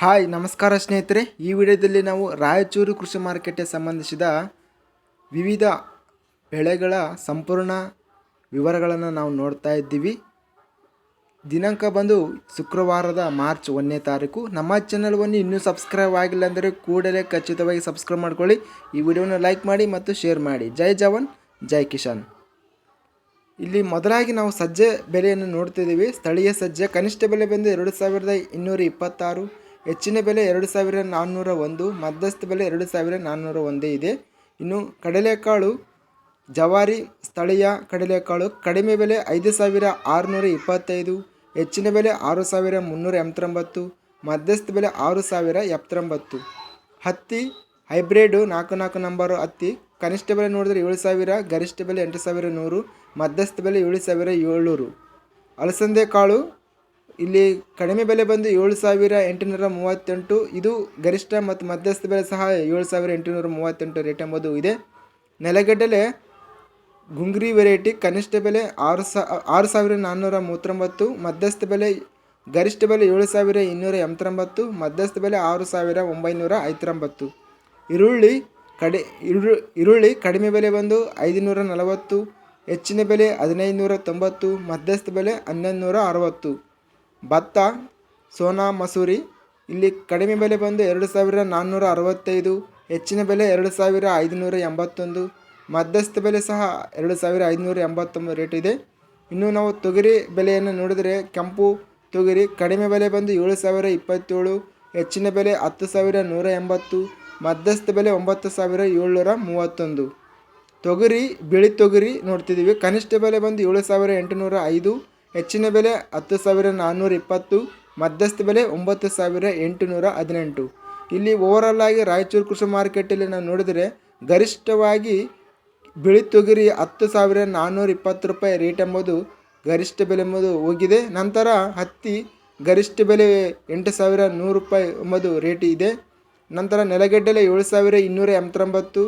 Hi, ನಮಸ್ಕಾರ ಸ್ನೇಹಿತರೆ. ಈ ವಿಡಿಯೋದಲ್ಲಿ ನಾವು ರಾಯಚೂರು ಕೃಷಿ ಮಾರುಕಟ್ಟೆ ಸಂಬಂಧಿಸಿದ ವಿವಿಧ ಬೆಳೆಗಳ ಸಂಪೂರ್ಣ ವಿವರಗಳನ್ನು ನಾವು ನೋಡ್ತಾ ಇದ್ದೀವಿ. ದಿನಾಂಕ ಬಂದು ಶುಕ್ರವಾರದ ಮಾರ್ಚ್ ಒಂದನೇ ತಾರೀಕು. ನಮ್ಮ ಚಾನಲ್ವನ್ನು ಇನ್ನೂ ಸಬ್ಸ್ಕ್ರೈಬ್ ಆಗಿಲ್ಲ ಅಂದರೆ ಕೂಡಲೇ ಖಚಿತವಾಗಿ ಸಬ್ಸ್ಕ್ರೈಬ್ ಮಾಡ್ಕೊಳ್ಳಿ. ಈ ವಿಡಿಯೋನ ಲೈಕ್ ಮಾಡಿ ಮತ್ತು ಶೇರ್ ಮಾಡಿ. ಜೈ ಜವಾನ್, ಜೈ ಕಿಶಾನ್ ಇಲ್ಲಿ ಮೊದಲಾಗಿ ನಾವು ಸಜ್ಜೆ ಬೆಲೆಯನ್ನು ನೋಡ್ತಿದ್ದೀವಿ ಸ್ಥಳೀಯ ಸಜ್ಜೆ ಕನಿಷ್ಠ ಬೆಲೆ ಬಂದು ಎರಡು ಸಾವಿರದ ಇನ್ನೂರ ಇಪ್ಪತ್ತಾರು. ಹೆಚ್ಚಿನ ಬೆಲೆ ಎರಡು ಸಾವಿರ ನಾನ್ನೂರ ಒಂದು ಮಧ್ಯಸ್ಥ ಬೆಲೆ ಎರಡು ಸಾವಿರ ನಾನ್ನೂರ ಒಂದೇ ಇದೆ. ಇನ್ನು ಕಡಲೆಕಾಳು, ಜವಾರಿ ಸ್ಥಳೀಯ ಕಡಲೆಕಾಳು ಕಡಿಮೆ ಬೆಲೆ ಐದು ಸಾವಿರ ಆರುನೂರ ಇಪ್ಪತ್ತೈದು ಹೆಚ್ಚಿನ ಬೆಲೆ ಆರು ಸಾವಿರ ಮುನ್ನೂರ ಎಂಬತ್ತೊಂಬತ್ತು ಮಧ್ಯಸ್ಥ ಬೆಲೆ ಆರು ಸಾವಿರ ಎಪ್ಪತ್ತೊಂಬತ್ತು. ಹತ್ತಿ, ಹೈಬ್ರಿಡು ನಾಲ್ಕು ನಾಲ್ಕು ನಂಬರು ಹತ್ತಿ, ಕನಿಷ್ಠ ಬೆಲೆ ನೋಡಿದ್ರೆ ಏಳು ಸಾವಿರ, ಗರಿಷ್ಠ ಬೆಲೆ ಎಂಟು ಸಾವಿರ ನೂರು, ಮಧ್ಯಸ್ಥ ಬೆಲೆ ಏಳು ಸಾವಿರ ಏಳ್ನೂರು. ಅಲಸಂದೆ ಕಾಳು ಇಲ್ಲಿ ಕಡಿಮೆ ಬೆಲೆ ಬಂದು ಏಳು ಸಾವಿರ ಎಂಟುನೂರ ಮೂವತ್ತೆಂಟು, ಇದು ಗರಿಷ್ಠ ಮತ್ತು ಮಧ್ಯಸ್ಥ ಬೆಲೆ ಸಹ ಏಳು ಸಾವಿರ ಎಂಟುನೂರ ಮೂವತ್ತೆಂಟು ರೇಟ್ ಎಂಬುದು ಇದೆ. ನೆಲಗಡ್ಡಲೆ ಗುಂಗ್ರಿ ವೆರೈಟಿ ಕನಿಷ್ಠ ಬೆಲೆ ಆರು ಸಾ, ಆರು ಸಾವಿರ ನಾನ್ನೂರ ಮೂವತ್ತೊಂಬತ್ತು, ಮಧ್ಯಸ್ಥ ಬೆಲೆ ಗರಿಷ್ಠ ಬೆಲೆ ಏಳು ಸಾವಿರ ಇನ್ನೂರ ಎಂಬತ್ತೊಂಬತ್ತು, ಮಧ್ಯಸ್ಥ ಬೆಲೆ ಆರು ಸಾವಿರ ಒಂಬೈನೂರ ಐವತ್ತೊಂಬತ್ತು. ಈರುಳ್ಳಿ ಕಡಿ, ಈರು, ಈರುಳ್ಳಿ ಕಡಿಮೆ ಬೆಲೆ ಬಂದು ಐದುನೂರ ನಲವತ್ತು, ಹೆಚ್ಚಿನ ಬೆಲೆ ಹದಿನೈದು ನೂರ ತೊಂಬತ್ತು, ಮಧ್ಯಸ್ಥ ಬೆಲೆ ಹನ್ನೊಂದು ನೂರ ಅರವತ್ತು. ಭತ್ತ, ಸೋನಾ, ಮಸೂರಿ. ಇಲ್ಲಿ ಕಡಿಮೆ ಬೆಲೆ ಬಂದು ಎರಡು ಸಾವಿರ ನಾನ್ನೂರ ಅರವತ್ತೈದು ಹೆಚ್ಚಿನ ಬೆಲೆ ಎರಡು ಸಾವಿರ ಐದುನೂರ ಎಂಬತ್ತೊಂದು ಮಧ್ಯಸ್ಥ ಬೆಲೆ ಸಹ ಎರಡು ಸಾವಿರ ಐದುನೂರ ಎಂಬತ್ತೊಂಬತ್ತು ರೇಟ್ ಇದೆ. ಇನ್ನು ನಾವು ತೊಗರಿ ಬೆಲೆಯನ್ನು ನೋಡಿದರೆ ಕೆಂಪು ತೊಗರಿ ಕಡಿಮೆ ಬೆಲೆ ಬಂದು ಏಳು ಸಾವಿರ ಇಪ್ಪತ್ತೇಳು, ಹೆಚ್ಚಿನ ಬೆಲೆ ಹತ್ತು ಸಾವಿರ ನೂರ ಎಂಬತ್ತು ಮಧ್ಯಸ್ಥ ಬೆಲೆ ಒಂಬತ್ತು ಸಾವಿರ ಏಳ್ನೂರ ಮೂವತ್ತೊಂದು ತೊಗರಿ, ಬಿಳಿ ತೊಗರಿ ನೋಡ್ತಿದ್ದೀವಿ. ಕನಿಷ್ಠ ಬೆಲೆ ಬಂದು ಏಳು ಸಾವಿರ ಎಂಟುನೂರ ಐದು ಹೆಚ್ಚಿನ ಬೆಲೆ ಹತ್ತು ಸಾವಿರ ನಾನ್ನೂರ ಇಪ್ಪತ್ತು, ಮಧ್ಯಸ್ಥ ಬೆಲೆ ಒಂಬತ್ತು ಸಾವಿರ ಎಂಟುನೂರ ಹದಿನೆಂಟು. ಇಲ್ಲಿ ಓವರಾಲ್ ಆಗಿ ರಾಯಚೂರು ಕೃಷಿ ಮಾರ್ಕೆಟಲ್ಲಿ ನಾವು ನೋಡಿದರೆ ಗರಿಷ್ಠವಾಗಿ ಬಿಳಿ ತೊಗರಿ ಹತ್ತು ಸಾವಿರ ನಾನ್ನೂರ ಇಪ್ಪತ್ತು ರೂಪಾಯಿ ರೇಟ್ ಎಂಬುದು ಗರಿಷ್ಠ ಬೆಲೆ ಎಂಬುದು ಹೋಗಿದೆ. ನಂತರ ಹತ್ತಿ ಗರಿಷ್ಠ ಬೆಲೆ ಎಂಟು ಸಾವಿರ ನೂರು ರೂಪಾಯಿ ಎಂಬುದು ರೇಟ್ ಇದೆ. ನಂತರ ನೆಲಗಡ್ಡೆಲೆ ಏಳು ಸಾವಿರ ಇನ್ನೂರ ಎಂಬತ್ತೊಂಬತ್ತು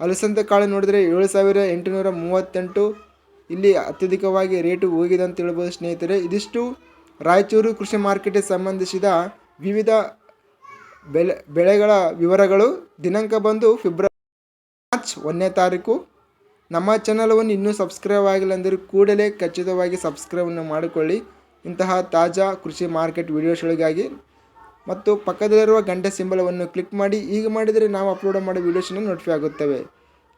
ಅಲಸಂದೆ ಕಾಳು ನೋಡಿದರೆ ಏಳು ಸಾವಿರ ಎಂಟುನೂರ ಮೂವತ್ತೆಂಟು ಇಲ್ಲಿ ಅತ್ಯಧಿಕವಾಗಿ ರೇಟು ಹೋಗಿದೆ ಅಂತ ಹೇಳ್ಬೋದು ಸ್ನೇಹಿತರೆ. ಇದಿಷ್ಟು ರಾಯಚೂರು ಕೃಷಿ ಮಾರ್ಕೆಟ್ಗೆ ಸಂಬಂಧಿಸಿದ ವಿವಿಧ ಬೆಲೆ, ಬೆಳೆಗಳ ವಿವರಗಳು. ದಿನಾಂಕ ಬಂದು ಫೆಬ್ರವರಿ ಮಾರ್ಚ್ ಒಂದನೇ ತಾರೀಕು. ನಮ್ಮ ಚಾನಲವನ್ನು ಇನ್ನೂ ಸಬ್ಸ್ಕ್ರೈಬ್ ಆಗಿಲ್ಲ ಅಂದರೆ ಕೂಡಲೇ ಖಚಿತವಾಗಿ ಸಬ್ಸ್ಕ್ರೈಬನ್ನು ಮಾಡಿಕೊಳ್ಳಿ. ಇಂತಹ ತಾಜಾ ಕೃಷಿ ಮಾರ್ಕೆಟ್ ವಿಡಿಯೋಸ್ಗಳಿಗಾಗಿ. ಮತ್ತು ಪಕ್ಕದಲ್ಲಿರುವ ಗಂಟೆ ಸಿಂಬಲವನ್ನು ಕ್ಲಿಕ್ ಮಾಡಿ. ಈಗ ಮಾಡಿದರೆ ನಾವು ಅಪ್ಲೋಡ್ ಮಾಡೋ ವೀಡಿಯೋಸ್ನ ನೋಟಿಫೈ ಆಗುತ್ತವೆ.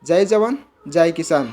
ಜೈ ಜವಾನ್, ಜೈ ಕಿಸಾನ್.